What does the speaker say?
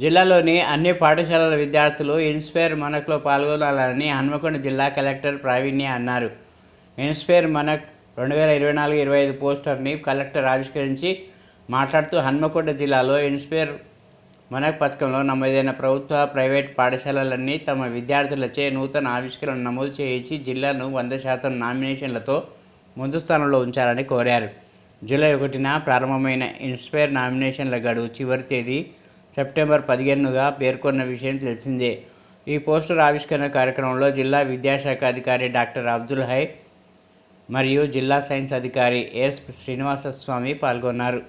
జిల్లాలోని అన్ని పాఠశాలల విద్యార్థులు ఇన్స్పైర్ మనక్లో పాల్గొనాలని హన్మకొండ జిల్లా కలెక్టర్ ప్రావీణ్య అన్నారు. ఇన్స్పైర్ మనక్ రెండు వేల ఇరవై నాలుగు ఇరవై ఐదు పోస్టర్ని కలెక్టర్ ఆవిష్కరించి మాట్లాడుతూ హన్మకొండ జిల్లాలో ఇన్స్పైర్ మనక్ పథకంలో నమోదైన ప్రభుత్వ ప్రైవేట్ పాఠశాలలన్నీ తమ విద్యార్థులచే నూతన ఆవిష్కరణ నమోదు చేయించి జిల్లాను వంద శాతం నామినేషన్లతో ముందు స్థానంలో ఉంచాలని కోరారు. జూలై ఒకటిన ప్రారంభమైన ఇన్స్పైర్ నామినేషన్ల గడువు చివరి తేదీ సెప్టెంబర్ పదిహేనుగా పేర్కొన్న విషయం తెలిసిందే. ఈ పోస్టర్ ఆవిష్కరణ కార్యక్రమంలో జిల్లా విద్యాశాఖ అధికారి డాక్టర్ అబ్దుల్ హై మరియు జిల్లా సైన్స్ అధికారి ఎస్ శ్రీనివాసస్వామి పాల్గొన్నారు.